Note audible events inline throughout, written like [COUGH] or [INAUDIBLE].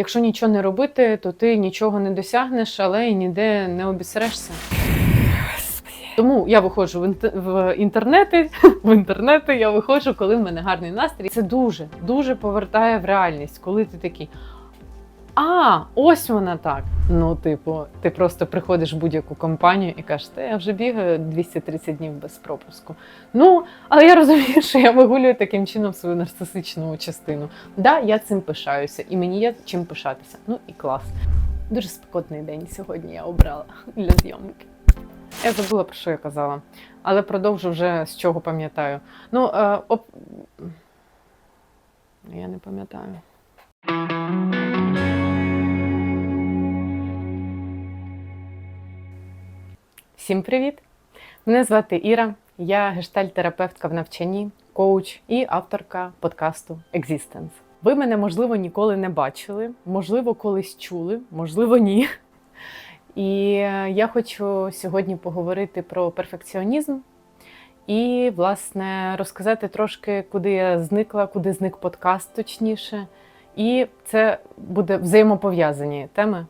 Якщо нічого не робити, то ти нічого не досягнеш, але й ніде не обісрешся. Тому я виходжу в, інт- в інтернети, [LAUGHS] в інтернети я виходжу, коли в мене гарний настрій. Це дуже, дуже повертає в реальність, коли ти такий. А, ось вона так. Ну, типу, ти просто приходиш в будь-яку компанію і кажеш, та я вже бігаю 230 днів без пропуску. Ну, але я розумію, що я вигулюю таким чином свою нарцисичну частину. Да, я цим пишаюся, і мені є чим пишатися. Ну і клас. Дуже спекотний день сьогодні я обрала для зйомки. Я забула про що я казала, але продовжу вже з чого пам'ятаю. Ну, е, оп... я не пам'ятаю. Всім привіт! Мене звати Іра, я гештальтерапевтка в навчанні, коуч і авторка подкасту Existence. Ви мене, можливо, ніколи не бачили, можливо, колись чули, можливо, ні. І е, я хочу сьогодні поговорити про перфекціонізм і, власне, розказати трошки, куди я зникла, куди зник подкаст, точніше. І це буде взаємопов'язані теми.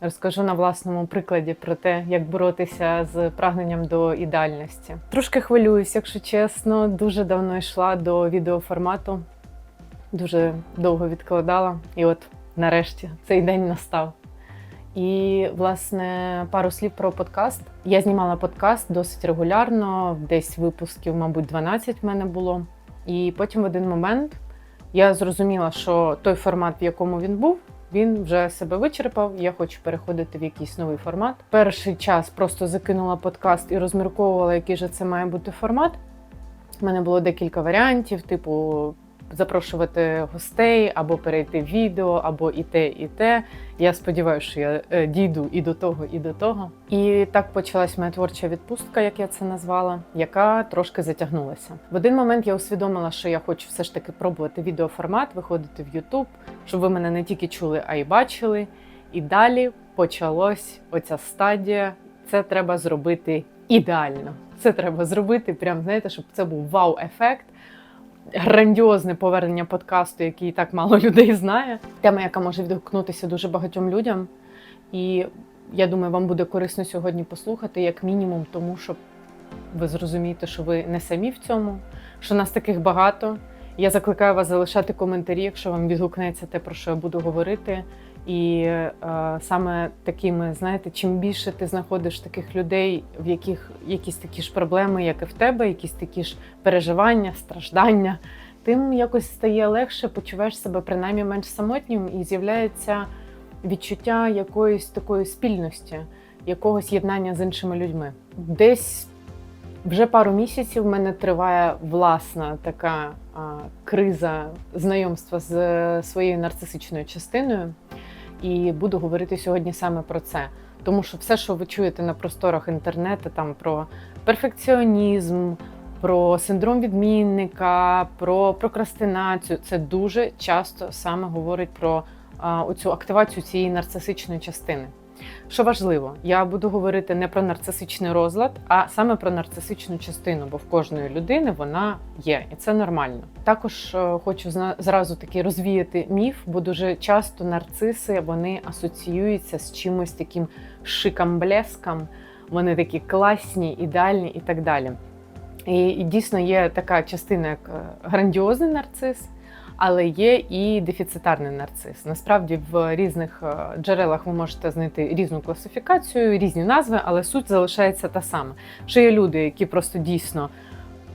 Розкажу на власному прикладі про те, як боротися з прагненням до ідеальності. Трошки хвилююсь, якщо чесно, дуже давно йшла до відеоформату, дуже довго відкладала, і от нарешті цей день настав. І, власне, пару слів про подкаст. Я знімала подкаст досить регулярно, десь випусків, мабуть, 12 в мене було. І потім в один момент я зрозуміла, що той формат, в якому він був, він вже себе вичерпав. Я хочу переходити в якийсь новий формат. Перший час просто закинула подкаст і розмірковувала, який же це має бути формат. У мене було декілька варіантів, типу запрошувати гостей, або перейти відео, або і те, і те. Я сподіваюся, що я е, дійду і до того, і до того. І так почалась моя творча відпустка, як я це назвала, яка трошки затягнулася. В один момент я усвідомила, що я хочу все ж таки пробувати відеоформат, виходити в YouTube, щоб ви мене не тільки чули, а й бачили. І далі почалась оця стадія. Це треба зробити ідеально. Це треба зробити, прям знаєте, щоб це був вау-ефект грандіозне повернення подкасту, який так мало людей знає. Тема, яка може відгукнутися дуже багатьом людям. І я думаю, вам буде корисно сьогодні послухати, як мінімум, тому що ви зрозумієте, що ви не самі в цьому, що нас таких багато. Я закликаю вас залишати коментарі, якщо вам відгукнеться те, про що я буду говорити. І е, саме такими, знаєте, чим більше ти знаходиш таких людей, в яких якісь такі ж проблеми, як і в тебе, якісь такі ж переживання, страждання, тим якось стає легше, почуваєш себе принаймні менш самотнім і з'являється відчуття якоїсь такої спільності, якогось єднання з іншими людьми. Десь вже пару місяців в мене триває власна така а, криза знайомства з е, своєю нарцисичною частиною. І буду говорити сьогодні саме про це. Тому що все, що ви чуєте на просторах інтернету, там про перфекціонізм, про синдром відмінника, про прокрастинацію, це дуже часто саме говорить про оцю активацію цієї нарцисичної частини. Що важливо, я буду говорити не про нарцисичний розлад, а саме про нарцисичну частину, бо в кожної людини вона є, і це нормально. Також е, хочу зразу таки розвіяти міф, бо дуже часто нарциси вони асоціюються з чимось таким шикам-блеском. Вони такі класні, ідеальні і так далі. І, і дійсно є така частина, як е, грандіозний нарцис, але є і дефіцитарний нарцис. Насправді в різних е, джерелах ви можете знайти різну класифікацію, різні назви, але суть залишається та сама. Що є люди, які просто дійсно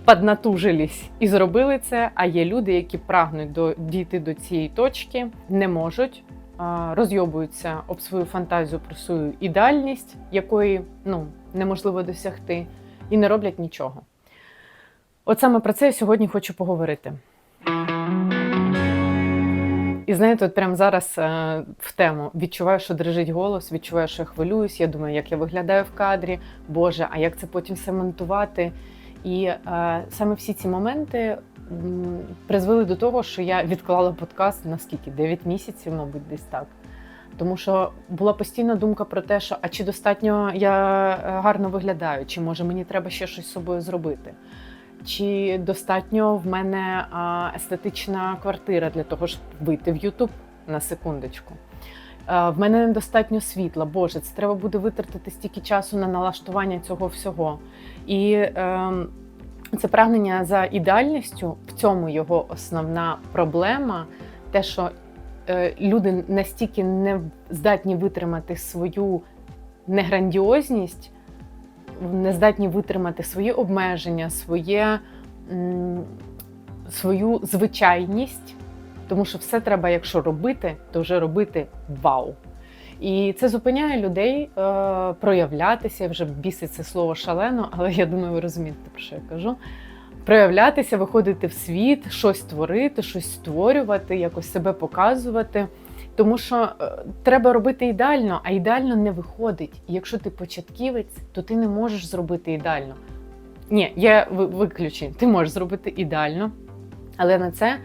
поднатужились і зробили це. А є люди, які прагнуть до дійти до цієї точки, не можуть. Розйобуються об свою фантазію про свою ідеальність, якої ну неможливо досягти, і не роблять нічого. От саме про це я сьогодні хочу поговорити. І знаєте, от прямо зараз е, в тему відчуваю, що дрижить голос, відчуваю, що я хвилююсь. Я думаю, як я виглядаю в кадрі, Боже, а як це потім все монтувати? І е, саме всі ці моменти м, призвели до того, що я відклала подкаст на скільки? 9 місяців, мабуть, десь так. Тому що була постійна думка про те, що а чи достатньо я е, гарно виглядаю, чи може мені треба ще щось з собою зробити. Чи достатньо в мене естетична квартира для того, щоб вийти в Ютуб на секундочку. Е, В мене недостатньо світла. Боже, це треба буде витратити стільки часу на налаштування цього всього. І ем, це прагнення за ідеальністю, в цьому його основна проблема. Те, що е, люди настільки не здатні витримати свою неграндіозність, не здатні витримати свої обмеження, своє, свою звичайність. Тому що все треба, якщо робити, то вже робити вау. І це зупиняє людей е, проявлятися. Вже бісить це слово шалено, але я думаю, ви розумієте, про що я кажу. Проявлятися, виходити в світ, щось творити, щось створювати, якось себе показувати. Тому що е, треба робити ідеально, а ідеально не виходить. Якщо ти початківець, то ти не можеш зробити ідеально. Ні, є ви- виключення. Ти можеш зробити ідеально, але на це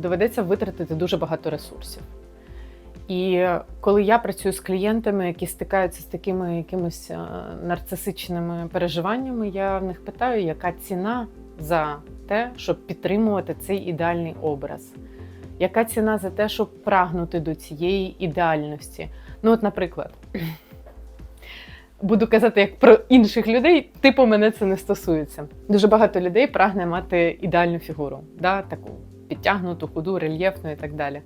доведеться витратити дуже багато ресурсів. І коли я працюю з клієнтами, які стикаються з такими якимись е, нарцисичними переживаннями, я в них питаю, яка ціна за те, щоб підтримувати цей ідеальний образ. Яка ціна за те, щоб прагнути до цієї ідеальності? Ну, от, наприклад, буду казати як про інших людей, типу мене це не стосується. Дуже багато людей прагне мати ідеальну фігуру, да? таку підтягнуту, худу, рельєфну і так далі.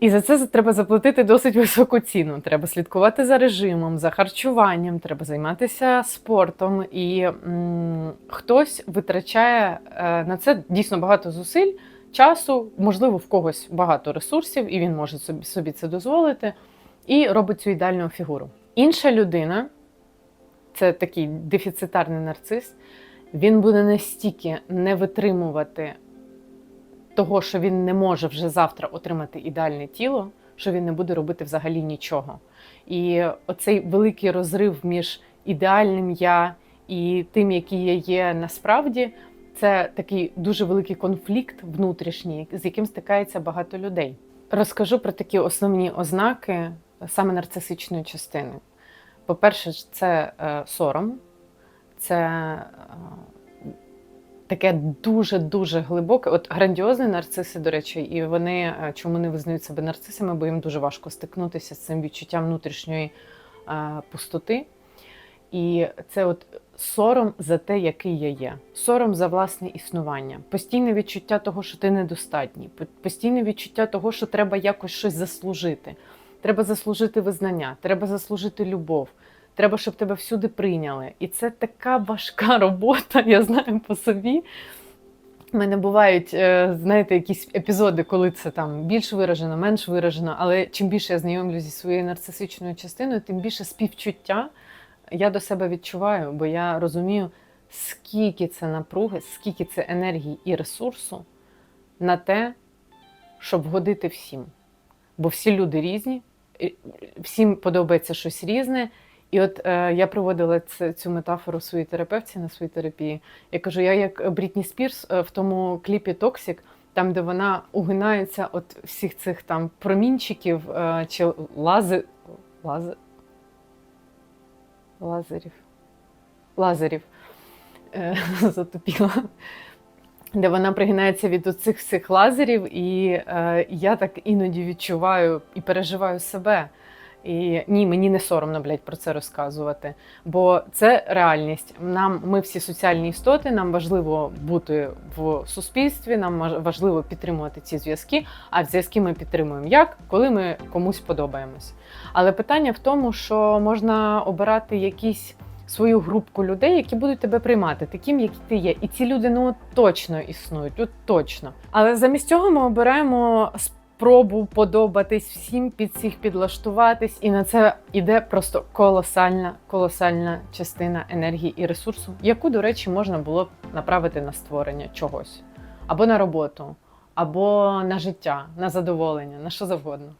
І за це треба заплатити досить високу ціну. Треба слідкувати за режимом, за харчуванням, треба займатися спортом. І м, хтось витрачає е, на це дійсно багато зусиль, часу, можливо, в когось багато ресурсів, і він може собі, собі це дозволити, і робить цю ідеальну фігуру. Інша людина, це такий дефіцитарний нарцис, він буде настільки не витримувати того, що він не може вже завтра отримати ідеальне тіло, що він не буде робити взагалі нічого. І оцей великий розрив між ідеальним я і тим, який я є насправді, це такий дуже великий конфлікт внутрішній, з яким стикається багато людей. Розкажу про такі основні ознаки саме нарцисичної частини. По-перше, це е, сором, це е, таке дуже-дуже глибоке. От грандіозні нарциси, до речі, і вони е, чому не визнають себе нарцисами, бо їм дуже важко стикнутися з цим відчуттям внутрішньої пустоти. І це от сором за те, який я є, сором за власне існування, постійне відчуття того, що ти недостатній, постійне відчуття того, що треба якось щось заслужити. Треба заслужити визнання, треба заслужити любов. Треба, щоб тебе всюди прийняли. І це така важка [LAUGHS] робота, я знаю по собі. У мене бувають, е, знаєте, якісь епізоди, коли це там більш виражено, менш виражено. Але чим більше я знайомлюся зі своєю нарцисичною частиною, тим більше співчуття я до себе відчуваю, бо я розумію, скільки це напруги, скільки це енергії і ресурсу на те, щоб вгодити всім. Бо всі люди різні, всім подобається щось різне. І от е, я проводила це, цю метафору своїй терапевті на своїй терапії. Я кажу, я як Брітні Спірс е, в тому кліпі Токсік, там, де вона угинається от всіх цих там промінчиків е, чи лази... лази... лазерів. Лазерів. Е, [LAUGHS] затупіла. Де вона пригинається від оцих всіх лазерів, і е, я так іноді відчуваю і переживаю себе. І ні, мені не соромно, блядь, про це розказувати. Бо це реальність. Нам ми всі соціальні істоти, нам важливо бути в суспільстві, нам важливо підтримувати ці зв'язки. А зв'язки ми підтримуємо як, коли ми комусь подобаємось. Але питання в тому, що можна обирати якісь свою групку людей, які будуть тебе приймати, таким, які ти є. І ці люди ну точно існують, от точно. Але замість цього ми обираємо спробу подобатись всім, під всіх підлаштуватись, і на це йде просто колосальна, колосальна частина енергії і ресурсу, яку, до речі, можна було б направити на створення чогось або на роботу, або на життя, на задоволення, на що завгодно.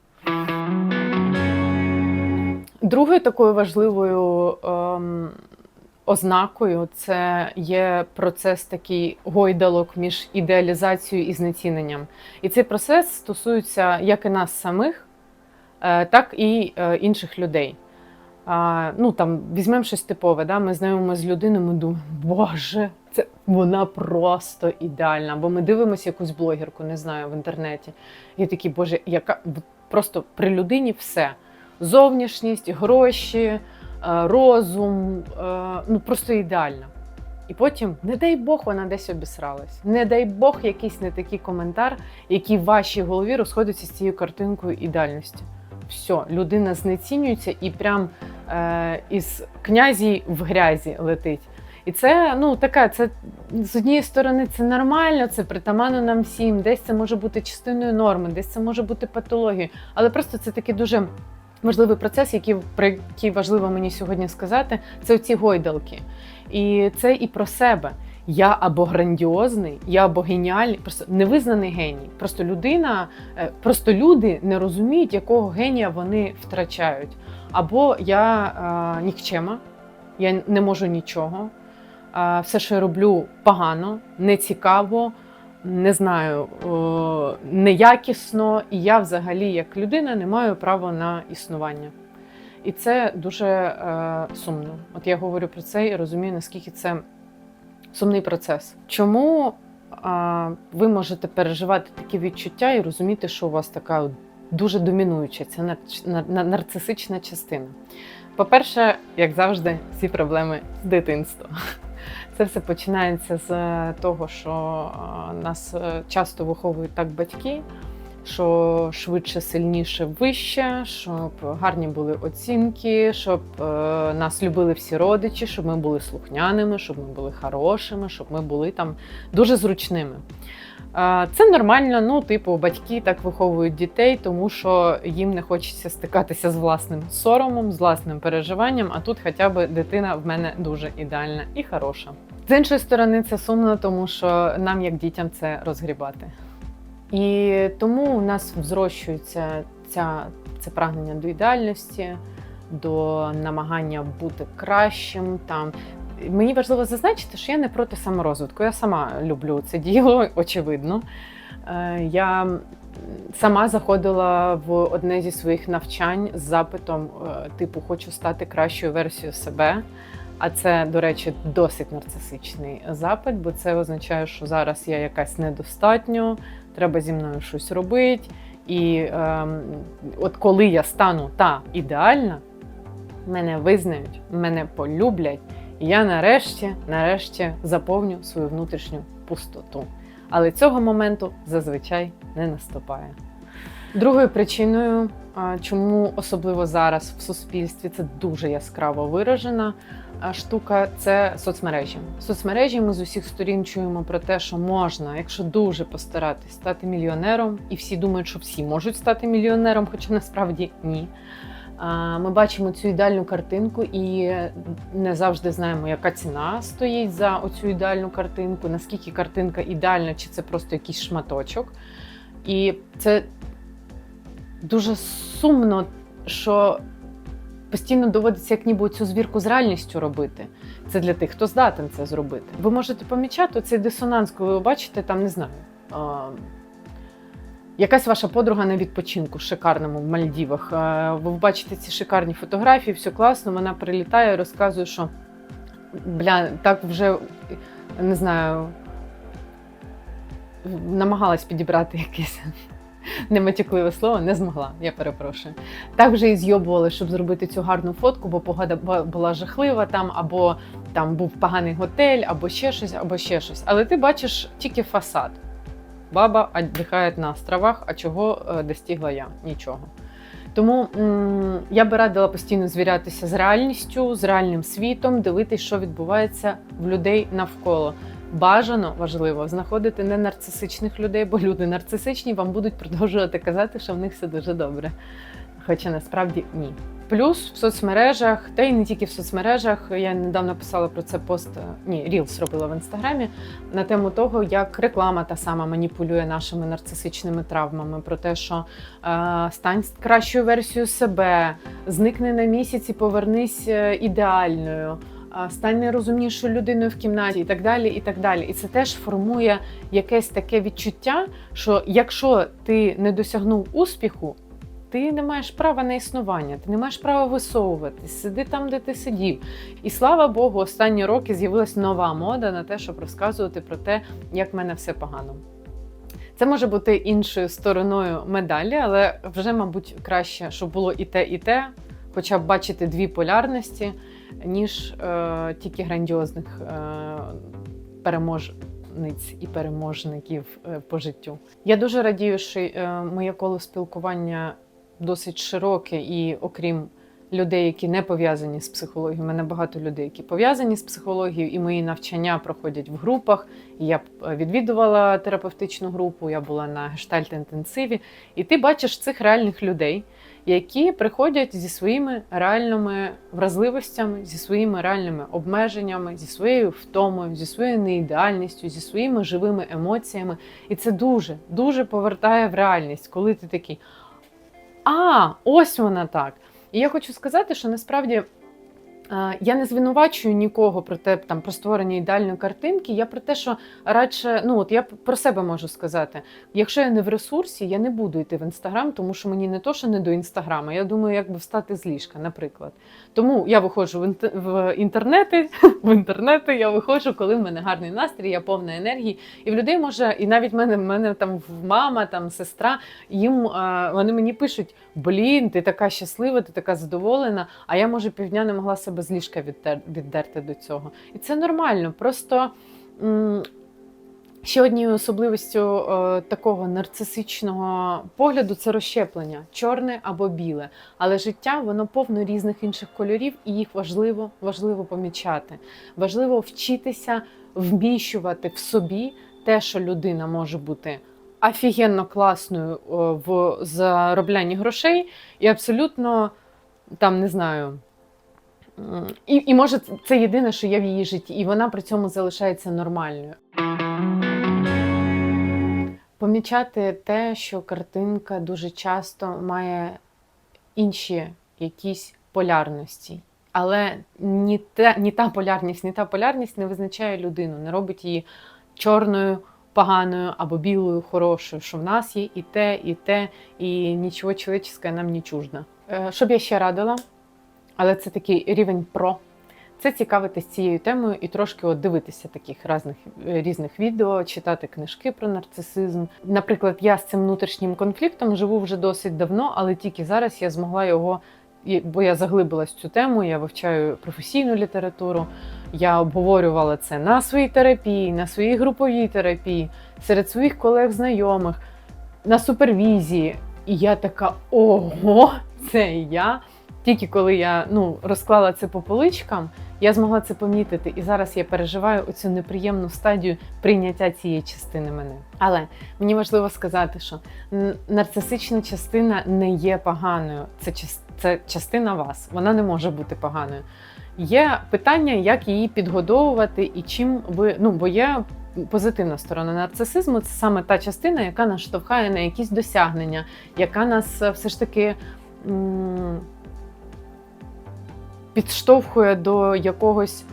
Другою такою важливою ем, ознакою це є процес такий гойдалок між ідеалізацією і знеціненням. І цей процес стосується як і нас самих, е, так і е, інших людей. Ну там візьмемо щось типове. Да? Ми знайомимося з людиною, ми думаємо, Боже, це вона просто ідеальна. Бо ми дивимося якусь блогерку, не знаю, в інтернеті. І такі, боже, яка просто при людині все: зовнішність, гроші, розум, е, ну просто ідеальна. І потім, не дай Бог, вона десь обісралась. Не дай Бог, якийсь не такий коментар, який в вашій голові розходиться з цією картинкою ідеальності. Все, людина знецінюється і прям е, із князі в грязі летить. І це ну така, це з однієї сторони це нормально, це притаманно нам всім. Десь це може бути частиною норми, десь це може бути патологією. Але просто це такий дуже важливий процес, який про який важливо мені сьогодні сказати. Це оці гойдалки. І це і про себе. Я або грандіозний, я або геніальний, просто невизнаний геній. Просто людина, е, просто люди не розуміють, якого генія вони втрачають. Або я е, нікчема, я не можу нічого. Е, все, що я роблю, погано, нецікаво, не знаю, е, неякісно, і я взагалі, як людина, не маю права на існування. І це дуже е, сумно. От я говорю про це і розумію, наскільки це сумний процес. Чому а, ви можете переживати такі відчуття і розуміти, що у вас така дуже домінуюча ця нар- нар- нар- нарцисична частина? По-перше, як завжди, всі проблеми з дитинства. Це все починається з е, того, що нас е, часто виховують так батьки, що швидше, сильніше, вище, щоб гарні були оцінки, щоб е, нас любили всі родичі, щоб ми були слухняними, щоб ми були хорошими, щоб ми були там дуже зручними. Е, Це нормально, ну, типу, батьки так виховують дітей, тому що їм не хочеться стикатися з власним соромом, з власним переживанням, а тут хоча б дитина в мене дуже ідеальна і хороша. З іншої сторони, це сумно, тому що нам, як дітям, це розгрібати. І тому у нас взрощується ця, це прагнення до ідеальності, до намагання бути кращим. Там мені важливо зазначити, що я не проти саморозвитку. Я сама люблю це діло, очевидно. Е, Я сама заходила в одне зі своїх навчань з запитом, е, типу, хочу стати кращою версією себе. А це, до речі, досить нарцисичний запит, бо це означає, що зараз я якась недостатньо, треба зі мною щось робити. І ем, от коли я стану та ідеальна, мене визнають, мене полюблять, і я нарешті, нарешті заповню свою внутрішню пустоту. Але цього моменту зазвичай не наступає. Другою причиною, чому особливо зараз в суспільстві це дуже яскраво виражена а, штука, це соцмережі. Соцмережі ми з усіх сторін чуємо про те, що можна, якщо дуже постаратись, стати мільйонером, і всі думають, що всі можуть стати мільйонером, хоча насправді ні. Ми бачимо цю ідеальну картинку і не завжди знаємо, яка ціна стоїть за оцю ідеальну картинку, наскільки картинка ідеальна, чи це просто якийсь шматочок. І це дуже сумно, що постійно доводиться як ніби цю звірку з реальністю робити. Це для тих, хто здатен це зробити. Ви можете помічати цей дисонанс, коли ви бачите, там не знаю. Якась ваша подруга на відпочинку шикарному в Мальдівах. Ви бачите ці шикарні фотографії, все класно. Вона прилітає, розказує, що бля, так вже не знаю, намагалась підібрати якесь нематюкливе слово, не змогла, я перепрошую. Так вже і зйобували, щоб зробити цю гарну фотку, бо погода була жахлива там, або там був поганий готель, або ще щось, або ще щось. Але ти бачиш тільки фасад. Баба віддихає на островах, а чого е, достигла я? Нічого. Тому я би радила постійно звірятися з реальністю, з реальним світом, дивитись, що відбувається в людей навколо. Бажано важливо знаходити не нарцисичних людей, бо люди нарцисичні вам будуть продовжувати казати, що в них все дуже добре. Хоча насправді ні. Плюс в соцмережах, та й не тільки в соцмережах. Я недавно писала про це пост. Ні, Рілс робила в інстаграмі на тему того, як реклама та сама маніпулює нашими нарцисичними травмами, про те, що е, стань кращою версією себе, зникни на місяць і повернись е, ідеальною. Стань найрозумнішою людиною в кімнаті і так далі. І так далі. І це теж формує якесь таке відчуття, що якщо ти не досягнув успіху, ти не маєш права на існування, ти не маєш права висовуватись, сиди там, де ти сидів. І слава Богу, останні роки з'явилась нова мода на те, щоб розказувати про те, як в мене все погано. Це може бути іншою стороною медалі, але вже, мабуть, краще, щоб було і те, і те, хоча б бачити дві полярності, ніж е, тільки грандіозних е, переможниць і переможників е, по життю. Я дуже радію, що е, моє коло спілкування досить широке, і окрім людей, які не пов'язані з психологією, у мене багато людей, які пов'язані з психологією, і мої навчання проходять в групах. Я е, відвідувала терапевтичну групу, я була на гештальт-інтенсиві, і ти бачиш цих реальних людей, які приходять зі своїми реальними вразливостями, зі своїми реальними обмеженнями, зі своєю втомою, зі своєю неідеальністю, зі своїми живими емоціями. І це дуже, дуже повертає в реальність, коли ти такий. А, ось вона так. І я хочу сказати, що насправді. Е, Я не звинувачую нікого про те, там про створення ідеальної картинки. Я про те, що радше, ну от я про себе можу сказати: якщо я не в ресурсі, я не буду йти в інстаграм, тому що мені не то, що не до інстаграма. Я думаю, як би встати з ліжка, наприклад. Тому я виходжу в інтернети. [LAUGHS] В інтернети я виходжу, коли в мене гарний настрій, я повна енергії. І в людей може, і навіть в мене, в мене там мама, там сестра, їм е, вони мені пишуть: блін, ти така щаслива, ти така задоволена. А я може півдня не могла себе з ліжка віддерти до цього. І це нормально. Просто. м, Ще однією особливістю е, такого нарцисичного погляду це розщеплення чорне або біле. Але життя воно повно різних інших кольорів, і їх важливо, важливо помічати. Важливо вчитися вміщувати в собі те, що людина може бути офігенно класною е, в зароблянні грошей, і абсолютно там не знаю. І, і може це єдине, що є в її житті, і вона при цьому залишається нормальною. Помічати те, що картинка дуже часто має інші якісь полярності. Але ні та, ні та полярність, ні та полярність не визначає людину, не робить її чорною, поганою або білою, хорошою, що в нас є і те, і те, і нічого чоловічське нам не чуждо. Е, Що б я ще радила, але це такий рівень про. Це цікавитись цією темою і трошки от дивитися таких різних, різних відео, читати книжки про нарцисизм. Наприклад, я з цим внутрішнім конфліктом живу вже досить давно, але тільки зараз я змогла його, бо я заглибилась в цю тему, я вивчаю професійну літературу, я обговорювала це на своїй терапії, на своїй груповій терапії, серед своїх колег, знайомих, на супервізії. І я така: ого, це я. Тільки коли я ну, розклала це по поличкам, я змогла це помітити, і зараз я переживаю оцю неприємну стадію прийняття цієї частини мене. Але мені важливо сказати, що нарцисична частина не є поганою. Це, це частина вас, вона не може бути поганою. Є питання, як її підгодовувати і чим ви. Ну, бо є позитивна сторона нарцисизму, це саме та частина, яка нас штовхає на якісь досягнення, яка нас е, все ж таки. Підштовхує до якогось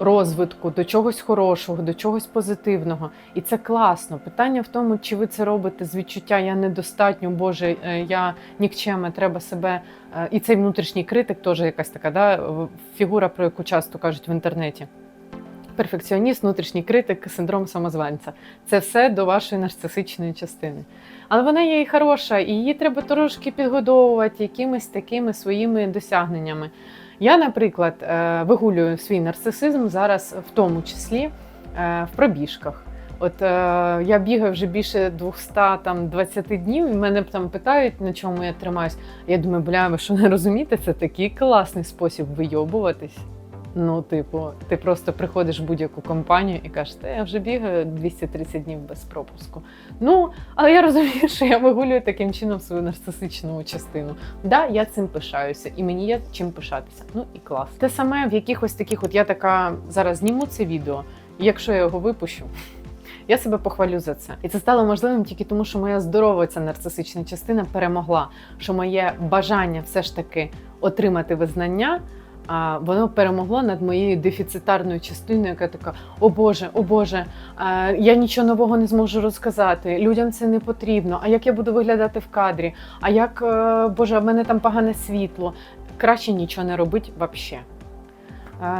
розвитку, до чогось хорошого, до чогось позитивного. І це класно. Питання в тому, чи ви це робите з відчуття Я недостатньо, Боже, е, я нікчеме, треба себе. е, І цей внутрішній критик теж якась така да, фігура, про яку часто кажуть в інтернеті. Перфекціоніст, внутрішній критик, синдром самозванця. Це все до вашої нарцисичної частини. Але вона є і хороша, і її треба трошки підгодовувати якимись такими своїми досягненнями. Я, наприклад, е, вигулюю свій нарцисизм зараз, в тому числі е, в пробіжках. От е, я бігаю вже більше 220 днів, і мене там питають, на чому я тримаюсь. Я думаю, бля, ви що не розумієте, це такий класний спосіб вийобуватись. Ну, типу, ти просто приходиш в будь-яку компанію і кажеш, та я вже бігаю 230 днів без пропуску. Ну, але я розумію, що я вигулюю таким чином свою нарцисичну частину. Да, я цим пишаюся, і мені є чим пишатися. Ну і клас. Те саме в якихось таких, от я така зараз зніму це відео, і якщо я його випущу. Я себе похвалю за це, і це стало можливим тільки тому, що моя здорова ця нарцисична частина перемогла, що моє бажання все ж таки отримати визнання а, воно перемогло над моєю дефіцитарною частиною, яка така: О Боже, о Боже, а, я нічого нового не зможу розказати. Людям це не потрібно. А як я буду виглядати в кадрі? А як е, Боже, в мене там погане світло? Краще нічого не робить взагалі.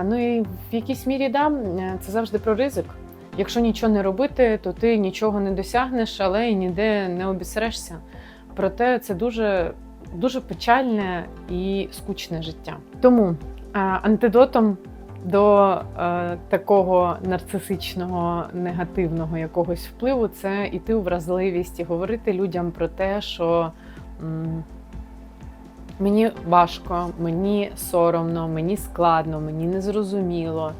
Ну і в якійсь мірі да, це завжди про ризик. Якщо нічого не робити, то ти нічого не досягнеш, але й ніде не обісрешся. Проте це дуже, дуже печальне і скучне життя. Тому антидотом до е, такого нарцисичного негативного якогось впливу це іти у вразливість і говорити людям про те, що мені важко, мені соромно, мені складно, мені незрозуміло.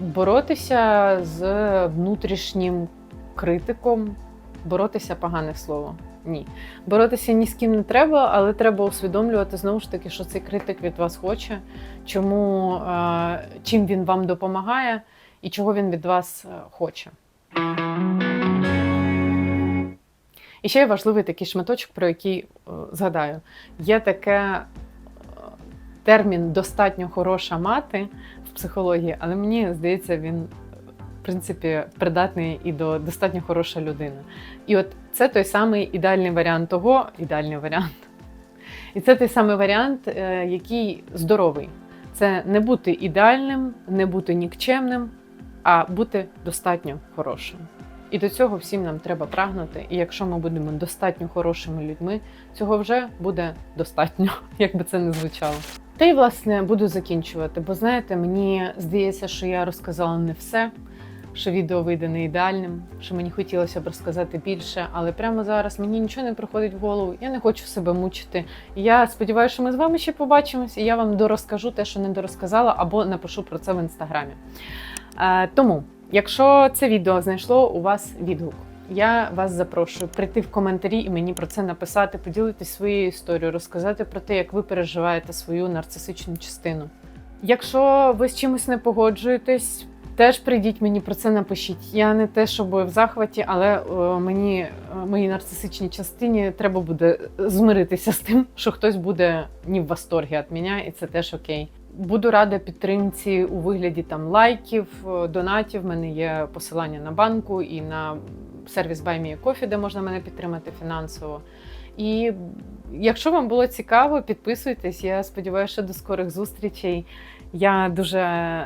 Боротися з внутрішнім критиком, боротися погане слово. Ні. Боротися ні з ким не треба, але треба усвідомлювати знову ж таки, що цей критик від вас хоче, чому, е, чим він вам допомагає і чого він від вас е, хоче. І ще є важливий такий шматочок, про який е, згадаю. Є таке термін достатньо хороша мати в психології, але мені здається, він в принципі придатний і до достатньо хороша людина. І от це той самий ідеальний варіант того, ідеальний варіант. І це той самий варіант, е, який здоровий. Це не бути ідеальним, не бути нікчемним, а бути достатньо хорошим. І до цього всім нам треба прагнути. І якщо ми будемо достатньо хорошими людьми, цього вже буде достатньо, [LAUGHS] як би це не звучало. Та й власне буду закінчувати, бо знаєте, мені здається, що я розказала не все, що відео вийде не ідеальним, що мені хотілося б розказати більше, але прямо зараз мені нічого не приходить в голову. Я не хочу себе мучити. Я сподіваюся, що ми з вами ще побачимось, і я вам дорозкажу те, що не дорозказала, або напишу про це в інстаграмі. Е, тому. Якщо це відео знайшло у вас відгук, я вас запрошую прийти в коментарі і мені про це написати, поділитися своєю історією, розказати про те, як ви переживаєте свою нарцисичну частину. Якщо ви з чимось не погоджуєтесь, теж прийдіть мені про це напишіть. Я не те, щоб в захваті, але о, мені е, моїй нарцисичній частині треба буде змиритися з тим, що хтось буде не в восторгі від мене, і це теж окей. Буду рада підтримці у вигляді там лайків, е, донатів. У мене є посилання на банку і на сервіс Buy Me a Coffee, де можна мене підтримати фінансово. І якщо вам було цікаво, підписуйтесь. Я сподіваюся, що до скорих зустрічей. Я дуже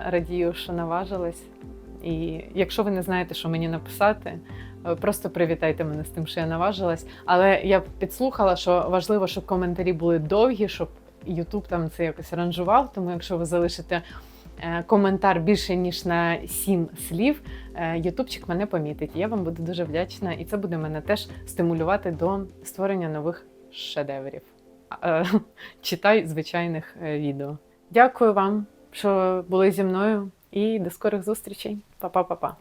радію, що наважилась. І якщо ви не знаєте, що мені написати, е, просто привітайте мене з тим, що я наважилась. Але я підслухала, що важливо, щоб коментарі були довгі, щоб Ютуб там це якось ранжував. Тому якщо ви залишите е, коментар більше ніж на сім слів, е, Ютубчик мене помітить. Я вам буду дуже вдячна, і це буде мене теж стимулювати до створення нових шедеврів. [LAUGHS] Читай звичайних відео. Дякую вам, що були зі мною, і до скорих зустрічей. Па-па-па-па.